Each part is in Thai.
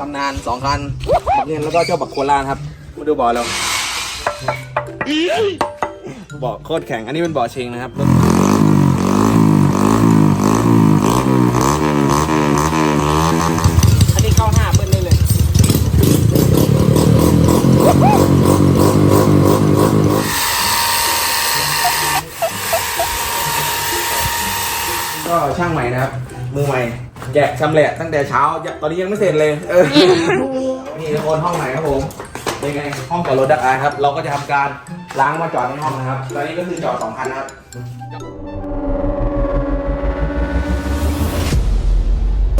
ตำนานสองคันบักเงินแล้วก็เจ้าบักโคลานครับมาดูบ่อเราบ่อโคตรแข็งอันนี้เป็นบ่อเชงนะครับอันนี้เข้าห้าเบิ้ลได้เลยก็ช่างใหม่นะครับมือใหม่ แกะชำแหละตั้งแต่เช้ายังตอนนี้ยังไม่เสร็จเลยเออนี่ทุกคนห้องไหนครับผมเป็นไงห้องจอดรถดักอายครับ เราก็จะทำการล้างมาจอดในห้องนะครับตอนนี้ก็คือจอดสองคันนะครับ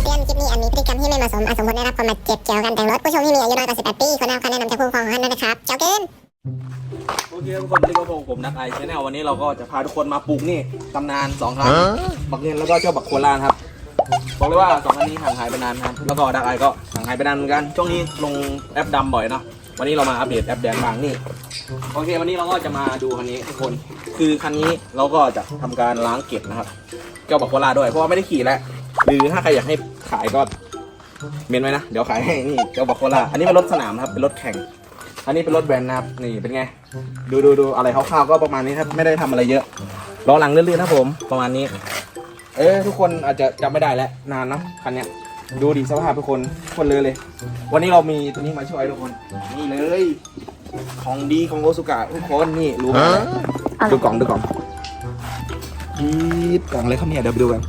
เตือนคลิปนี้อาจมีพฤติกรรมที่ไม่เหมาะสมอาจสมควรได้รับความบาดเจ็บเกี่ยวกับการแต่งรถผู้ชมที่มีอายุน้อยกว่า18ปีควรได้รับคำแนะนำจากผู้ปกครองของท่านด้วยนะครับเจ้าเกินโอเคทุกคนนี่ก็ผมนักไอชแนลวันนี้เราก็จะพาทุกคนมาปลูกนี่ตำนานสองครั้งบักเงินแล้วก็เจ้าบักโคลานครับ บอกเลยว่าสองอันนี้ห่างหายไปนานครับแล้วก็ดักไอก็ห่างหายไปนานเหมือนกันช่วงนี้ลงแอปดำบ่อยเนาะวันนี้เรามาอัปเดตแอปแดงบางนี่โอเควันนี้เราก็จะมาดูคันนี้ทุกคน คือคันนี้เราก็จะทำการล้างเก็บนะครับเจ้าบักโคลาด้วยเพราะว่าไม่ได้ขี่แล้วหรือถ้าใครอยากให้ขายก็เมนไว้นะเดี๋ยวขายให้นี่เจ้าบักโคลาอันนี้เป็นรถสนามนะครับเป็นรถแข่ง อันนี้เป็นรถแบรนด์นะครับนี่เป็นไง ดูดูดูอะไรคร่าวๆก็ประมาณนี้ครับไม่ได้ทำอะไรเยอะล้อหลังเลื่อนๆนะผม ประมาณนี้ เออทุกคนอาจจะจำไม่ได้แล้วนานเนอะคันเนี้ยดูดิสภาพทุกคนทุกคนเลยเลย วันนี้เรามีตัวนี้มาช่วยทุกคน นี่เลย ของดีของโอซุกะทุกคนนี่รู้ไหมดูกล่องดูกล่องยีดกล่องอะไรครับเนี่ยเดี๋ยวไปดูกัน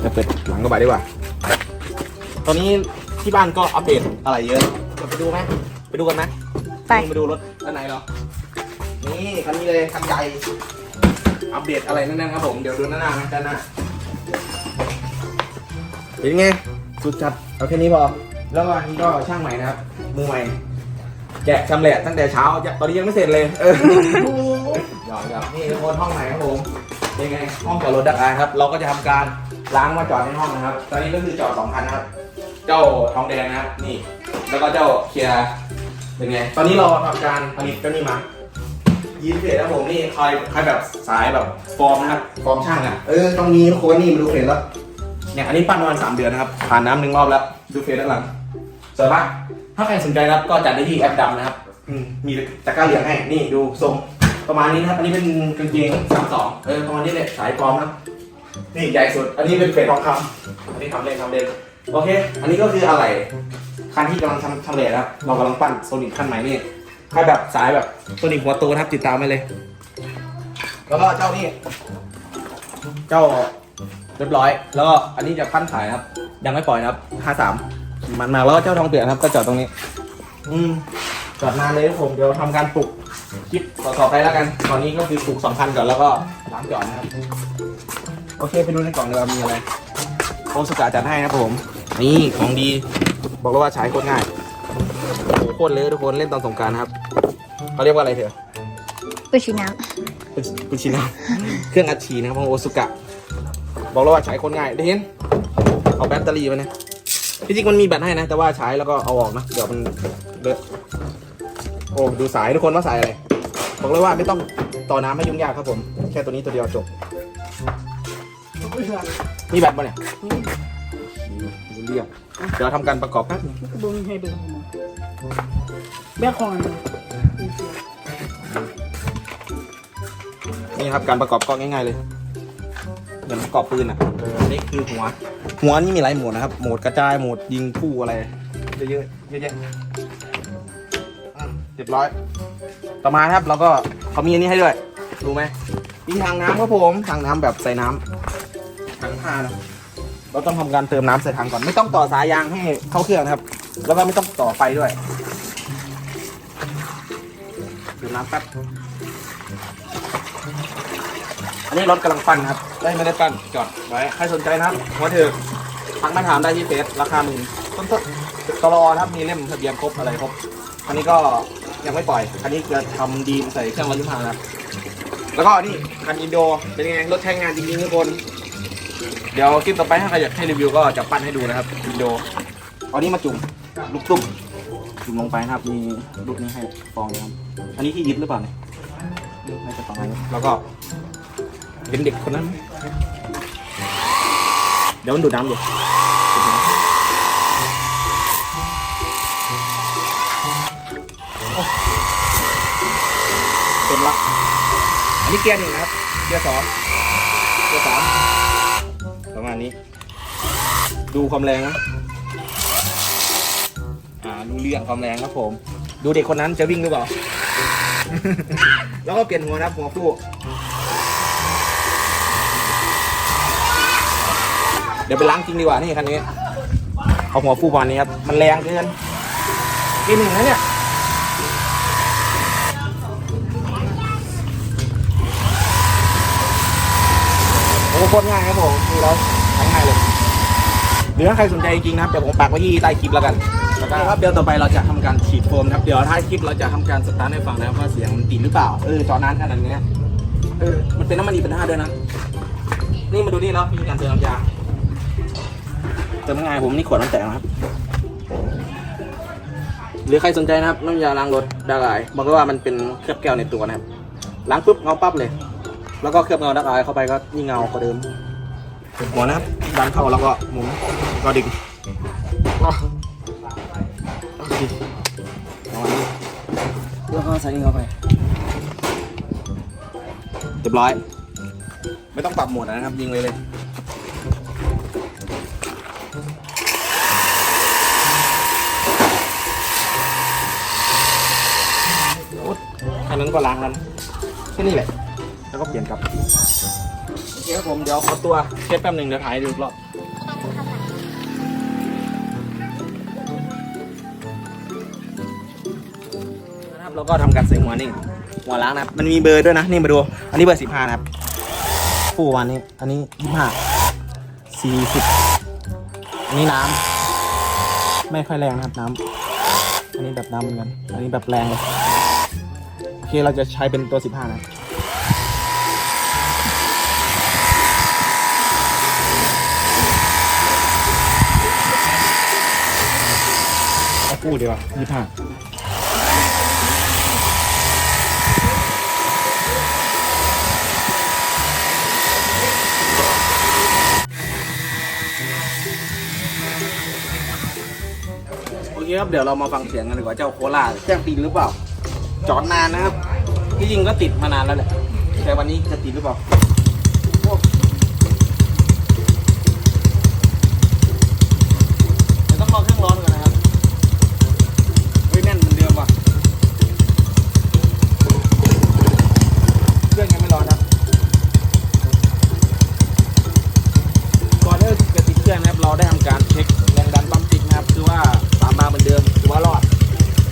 เดี๋ยวเปิดหลังกระบะดีกว่า ตอนนี้ที่บ้านก็อัปเดตอะไรเยอะเราไปดูไหมไปดูกันไหมไปนี่มาดูรถด้านในเหรอนี่คันนี้เลยคันใหญ่ อัปเดตอะไรนั่นๆครับผม เดี๋ยวดูหน้าหน้านะด้านหน้าเป็นไง สุดจัด เอาแค่นี้พอ แล้วก็อันนี้ก็ช่างใหม่นะครับ มือใหม่ แกะชำแหละตั้งแต่เช้ายังตอนนี้ยังไม่เสร็จเลย เออหยอกหยอกนี่ทุกคนห้องไหนครับผม เป็นไง ห้องจอดรถดักอายครับ เราก็จะทำการล้างมาจอดในห้องนะครับ ตอนนี้ก็คือจอดสองคันนะครับ เจ้าทองแดงนะครับ นี่ แล้วก็เจ้าเคียร์เป็นไง ตอนนี้เราทำการผลิตเจ้านี่มา ยีนเพจครับผมนี่ใครใครแบบสายแบบฟอร์มนะครับฟอร์มช่างอะเออต้องมีทุกคนนี่มาดูเพจแล้วเนี่ยอันนี้ปั้นประมาณสามเดือนนะครับผ่านน้ำหนึ่งรอบแล้วดูเพจด้านหลังสวยปะถ้าใครสนใจนะครับก็จัดได้ที่แอปดำนะครับอืมมีตะกร้าเหลืองให้นี่ดูทรงประมาณนี้นะครับอันนี้เป็นกางเกงสามสองเออประมาณนี้เลยสายฟอร์มนะนี่ใหญ่สุด อันนี้เป็นเฟรทองคำอันนี้ทำเล่นทำเล่นโอเค อันนี้ก็คืออะไรคันที่กำลังทำทำเลทนะครับเรากำลังปั้นโซนิคคันใหม่นี่ ใครแบบสายแบบโซนิคหัวโตนะครับติดตามไปเลย แล้วก็เจ้านี่ เจ้าเรียบร้อย แล้วก็อันนี้จะปั้นขายนะครับ ยังไม่ปล่อยนะครับห้าสามมันมาแล้วก็เจ้าทองเปลือกนะครับ ก็จอดตรงนี้ อืมจอดนานเลยครับผมเดี๋ยวทำการปลุกคลิปต่อๆไปแล้วกัน ตอนนี้ก็คือปลุกสองพันก่อนแล้วก็ล้างจอดนะครับ โอเคไปดูในกล่องเลยว่ามีอะไรโอสกาจัดให้นะครับผม นี่ของดี บอกเลยว่าใช้โคตรง่าย โอ้โหโคตรเลยทุกคนเล่นตอนสงกรารนะครับเขาเรียกว่าอะไรเถอะไปชิน้กุชินะเครื่องอัดฉีดนะครับของโอซุกะ บอกเลยว่าใช้โคนง่ายได้เห็นเอาแบตเตอรี่มาเนี่ยที่จริงมันมีแบตให้นะ แต่ว่าใช้แล้วก็เอาออกนะ เดี๋ยวมันเลอะโอ้ดูสายทุกคนว่าสายอะไรบอกเลยว่าไม่ต้องต่อน้ำไม่ยุ่งยากครับผม แค่ตัวนี้ตัวเดียวจบ มีแบตปะเนี่ยดู เรียกเดี๋ยวทำการประกอบแป๊บนึงก็บ่มีให้เบิ่งหมดแม่คอนนี่ครับการประกอบก็ง่ายๆเลยเหมือนประกอบปืนอะอันนี้คือหัว หัวนี่มีหลายโหมดนะครับ โหมดกระจาย โหมดยิงคู่อะไร เยอะๆเยอะแยะอะเรียบร้อย ต่อมาครับเราก็เขามีอันนี้ให้ด้วย รู้ไหมมีทางน้ำครับผมทางน้ำแบบใส่น้ำถังผ้านะ เราต้องทำการเติมน้ำใส่ถังก่อน ไม่ต้องต่อสายยางให้เข้าเครื่องนะครับ แล้วก็ไม่ต้องต่อไฟด้วยเติมน้ำแป๊บอันนี้รถกำลังปั้นนะครับได้ไม่ได้ปั้นจอดไว้ใครสนใจนะครับหัวเถือทักมาถามได้ที่เฟซราคาหมื่นต้นต้นตลอนะครับมีเล่มทะเบียนครบอะไรครบอันนี้ก็ยังไม่ปล่อย อันนี้จะทำดีมใส่เครื่องวัดยุพานะครับแล้วก็นี่คันอินโดเป็นไงรถใช้งานจริงๆทุกคน เดี๋ยวคลิปต่อไปถ้าใครอยากให้รีวิวก็จะปั้นให้ดูนะครับวิดีโอเอานี้มาจุ่มลูกตุ้มจุ่มลงไปนะครับมีลูกนี้ให้ฟองนะครับอันนี้ที่ยิบหรือเปล่าเนี่ยน่าจะประมาณนี้แล้วก็เป็นเด็กคนนั้น เดี๋ยวมันดูน้ำอยู่เต็มละอันนี้เกียร์หนึ่งนะครับ เกียร์สองเกียร์สาม ดูความแรงนะอ่าดูเรื่องความแรงครับผม ดูเด็กคนนั้นจะวิ่งหรือเปล่า แล้วก็เปลี่ยนหัวนะหัวฟูเดี๋ยวไปล้างจริงดีกว่านี่คันนี้เอาหัวฟูบอลนี้ครับมันแรงเกินกียร์หนึ่งนะเนี่ยโอ้โคตรง่ายครับผมดูแล้วทำง่ายเลย หรือถ้าใครสนใจจริงๆนะครับเดี๋ยวผมปักไว้ที่ใต้คลิปแล้วกันแล้วก็ครับเดี๋ยวต่อไปเราจะทำการฉีดโฟมนะครับเดี๋ยวท้ายคลิปเราจะทำการสตาร์ทให้ฟังนะครับว่าเสียงมันติดหรือเปล่าเออจอนานขนาดนี้เออมันเป็นน้ำมันดีเป็นห้าด้วยนะนี่มาดูนี่แล้วมีการเติมน้ำยาเติมง่ายผมนี่ขวดน้ำแตกนะครับ หรือใครสนใจนะครับน้ำยาล้างรถดาไลายบอกเลยว่ามันเป็นเคลือบแก้วในตัวนะครับล้างปุ๊บเงาปั๊บเลย แล้วก็เคลือบเงาดักอายเข้าไปก็ยิ่งเงากว่าเดิม หัวนะครับดันเข้าแล้วก็หมุนก็ดึงอะโอเคเอาอันนี้แล้วก็ใส่นี่เข้าไปเรียบร้อย ไม่ต้องปรับโหมดนะครับ ยิงเลยเลยโอ๊ยแค่นั้นก็ล้างแล้วนะแค่นี้แหละ แล้วก็เปลี่ยนกลับโอ เคครับผมเดี๋ยวขอตัวเช็ดแป๊บหนึ่งเดี๋ยวถ่ายดูอีกรอบนะครับเราก็ทำการใส่หัวนี่หัวล้างนะครับ มันมีเบอร์ด้วยนะนี่มาดู อันนี้เบอร์สิบห้านะครับฟูวันนี้ อันนี้ยี่ห้าสี่สิบอันนี้น้ำไม่ค่อยแรงนะครับน้ำอันนี้แบบน้ำเหมือนกันอันนี้แบบแรงเลยโอเคเราจะใช้เป็นตัวสิบห้านะ คู่ดีกว่ายี่ห้าโอเคครับเดี๋ยวเรามาฟังเสียงกันดีกว่าเจ้าโคราแจ้งปีนหรือเปล่า จอดนานนะครับที่จริงก็ติดมานานแล้วแหละแต่วันนี้จะติดหรือเปล่าโอ้เดี๋ยวต้องรอเครื่องร้อนก่อนนะครับ เฮ้ยแน่นเหมือนเดิมว่ะ เครื่องยังไม่ร้อนนะก่อนที่จะติดเครื่องนะครับ เราได้ทำการเช็คแรงดันปั๊มติดนะครับ คือว่าตามมาเหมือนเดิมคือว่ารอด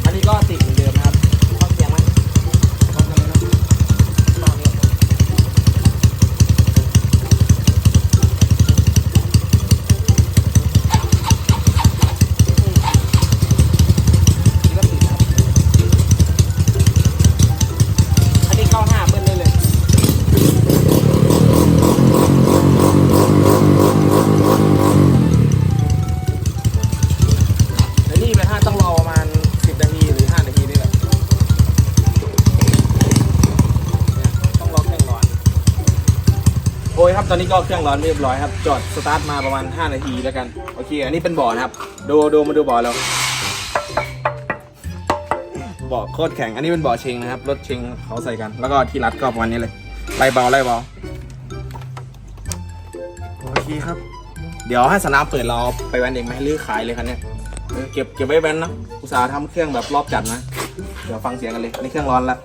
อันนี้ก็ติดเหมือนเดิมนะครับฟังเสียงไหมฟังกันเลยนะตอนนี้นี่ก็ติดนะครับ อันนี้เข้าห้าเบิ้ลได้เลย แต่นี่ไปห้าต้องรอประมาณสิบนาทีหรือห้านาทีนี่แหละเนี่ยต้องรอเครื่องร้อน โอ้ยครับ ตอนนี้ก็เครื่องร้อนเรียบร้อยครับ จอดสตาร์ทมาประมาณ 5 นาทีแล้วกัน โอเค อันนี้เป็นบ่อนะครับ ดูดูมาดูบ่อเราบ่อโคตรแข็ง อันนี้เป็นบ่อเชงนะครับ รถเชงเขาใส่กัน แล้วก็ที่รัดก็ประมาณนี้เลย ไล่เบาไล่เบา โอเคครับ เดี๋ยวให้สนามเปิดเราเอไปแวนเองไหมหรือขายเลยคันเนี้ยเก็บเก็บไว้แว้นนะอุตสาห์ทำเครื่องแบบรอบจัดนะ เดี๋ยวฟังเสียงกันเลยอันนี่เครื่องร้อนละ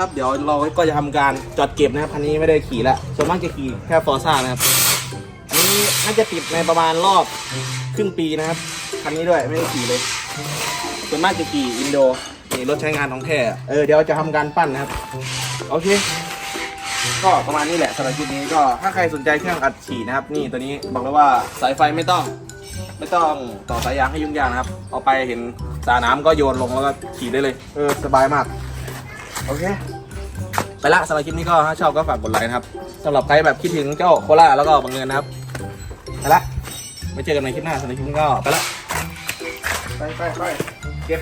ครับ เดี๋ยวเราก็จะทำการจอดเก็บนะครับคันนี้ไม่ได้ขี่ละส่วนมากจะขี่แค่ฟอร์ซ่านะครับอันนี้น่าจะติดในประมาณรอบครึ่งปีนะครับคันนี้ด้วยไม่ได้ขี่เลย ส่วนมากจะขี่อินโดนี่รถใช้งานของแท้เออเดี๋ยวจะทำการปั้นนะครับ โอเค ก็ประมาณนี้แหละสำหรับคลิปนี้ก็ถ้าใครสนใจเครื่องอัดฉีดนะครับ นี่ตัวนี้บอกเลยว่าสายไฟไม่ต้องไม่ต้องต่อสายยางให้ยุ่งยากนะครับ เอาไปเห็นสาน้ำก็โยนลงแล้วก็ฉีดได้เลย เออ สบายมาก โอเค ไปละสำหรับคลิปนี้ก็ถ้าชอบก็ฝากกดไลค์นะครับสำหรับใครแบบคิดถึงเจ้าโคล่าแล้วก็บังเงินนะครับไปละไม่เจอกันในคลิปหน้าสำหรับคลิปนี้ก็ไปละไปไปไปเก็บ